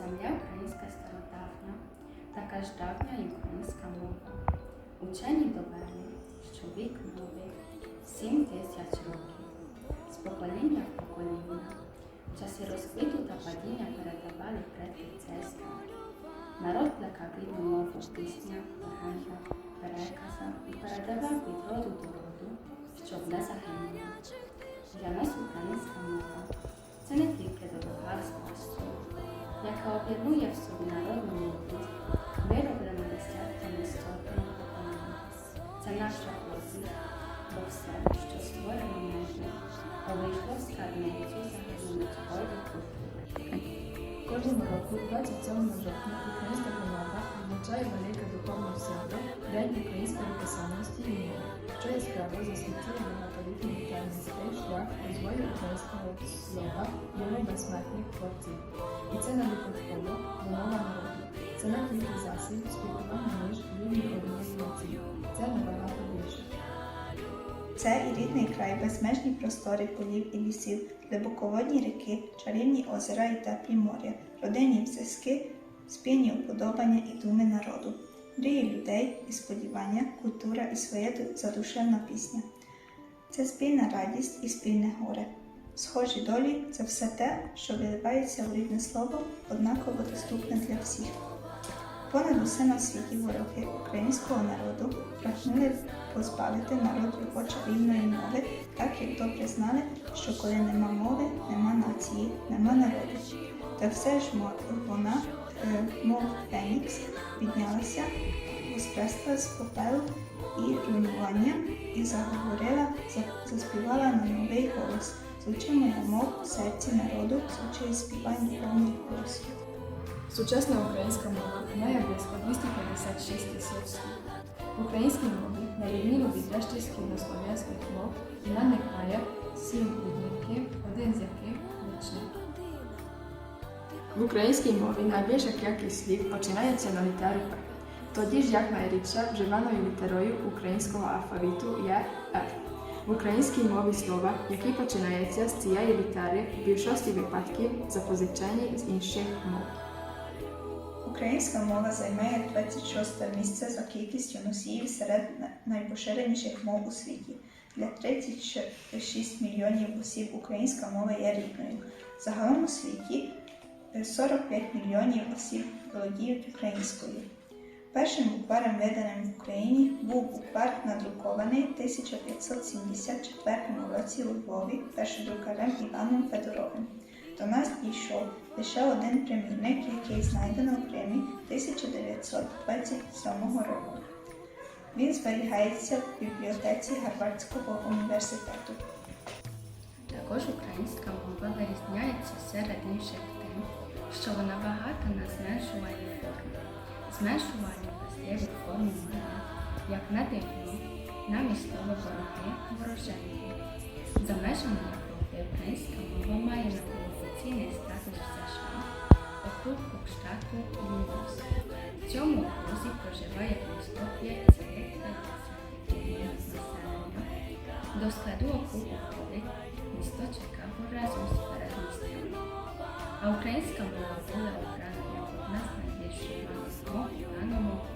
Земля українська стародавня, така ж давня і українська мова. Учені довели, що вік новий сім тисяч років, з покоління в покоління. Часи розквіту та падіння передавали царська. Народ плекав рідну мову в піснях, легендах, переказах і передавав від роду до роду, щоб не загинула. Для нас українська мова яка об'єднує в собі мудрість, вироблену десятками сотень поколінь. Це наша позиція, бо все, що створено вийшло з скарбницю загальнолюдської культури. Кожного року, 27 жовтня, українська громада відзначає велике духовне свято День української писемності і мови, що яскраво засвідчує багатолітній та низький шлях розвою українського слова його безсмертних творців. І це не випадково, бо мова народу. Це не тільки засіб спілкування між людьми однієї нації. Це набагато більше. Це і рідний край, безмежні простори полів і лісів, глибоководні ріки, чарівні озера і теплі моря, родинні зв'язки, спільні уподобання і думи народу, мрії людей і сподівання, культура і своя ду- задушевна пісня. Це спільна радість і спільне горе. Схожі долі це все те, що виливається у рідне слово, однаково доступне для всіх. Понад усе на світі вороги українського народу прагнули позбавити народ його чарівної мови, так як добре знали, що коли нема мови, нема нації, нема народу. Та все ж вона, е, мов Фенікс, піднялася, воскресла з попелу і руйнування і заговорила, за- заспівала на новий голос. Звучи моя мов серці народу, звучи і співай духовний голос. Сучасна українська мова має близько 256 тисяч. В українській мові, на відміну від решти східнослов'янських мов, виникає сім відмінків, один з яких вічний. В українській мові найбільша кількість слів починається на літеру П. Тоді ж як найрідше вживаною літерою українського алфавіту є F. В українській мові слова, які починаються з цієї літери, в більшості випадків запозичені з інших мов. Українська мова займає 26 місце за кількістю носіїв серед на- найпоширеніших мов у світі. Для 36 мільйонів осіб українська мова є рідною. Загалом у світі е, 45 мільйонів осіб володіють українською. Першим букварем, виданим в Україні, був буквар надрукований в 1574 році у Львові першодрукарем Іваном Федоровим. До нас дійшов лише один примірник, який знайдено в Кримі 1927 року. Він зберігається в бібліотеці Гарвардського університету. Також українська мова вирізняється серед інших тим, що вона багата на зменшувальні форми. Зменшувальні властиві форми має, як на дивно, намість слова вороги ворожені. За межами Європи українська мова має національний статус в США, округ штату Іллінойс. В цьому окрузі проживає близько 5,5 населення. До складу округу входить місто Чикаго разом з передмістями. А українська мова була обрана як одна з しています。何度も